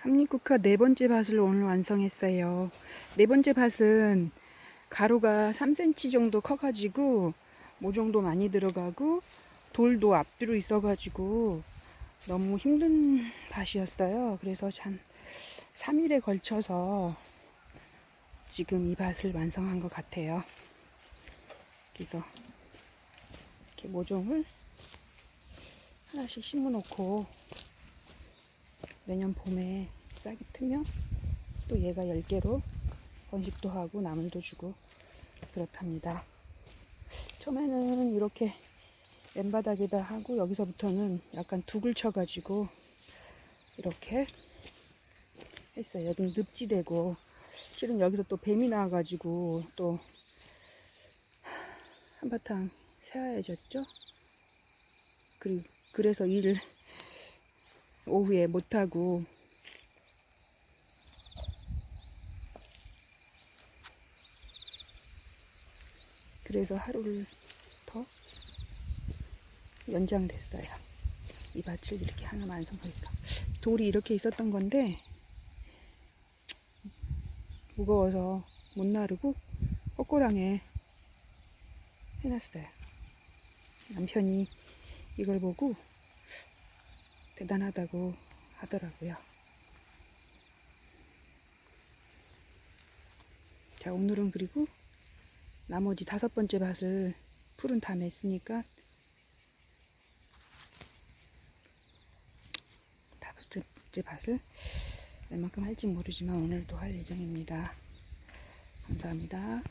삼립국화 네 번째 밭을 오늘 완성했어요. 네 번째 밭은 가로가 3cm 정도 커가지고 모종도 많이 들어가고 돌도 앞뒤로 있어가지고 너무 힘든 밭이었어요. 그래서 한 3일에 걸쳐서 지금 이 밭을 완성한 것 같아요. 그래서 이렇게 모종을 하나씩 심어 놓고 내년 봄에 싹이 트면 또 얘가 10개로 번식도 하고 나물도 주고 그렇답니다. 처음에는 이렇게 맨바닥에다 하고 여기서부터는 약간 둑을 쳐가지고 이렇게 했어요. 여기는 늪지대고 실은 여기서 또 뱀이 나와가지고 또 한바탕 새하얘졌죠. 그리고 그래서 일을 오후에 못하고 그래서 하루를 더 연장됐어요. 이 밭을 이렇게 하나 완성하니까 돌이 이렇게 있었던 건데 무거워서 못 나르고 꼬꼬랑에 해놨어요. 남편이 이걸 보고 대단하다고 하더라고요. 자, 오늘은 그리고 나머지 다섯 번째 밭을 풀은 다 냈으니까 다섯 번째 밭을 웬만큼 할지 모르지만 오늘도 할 예정입니다. 감사합니다.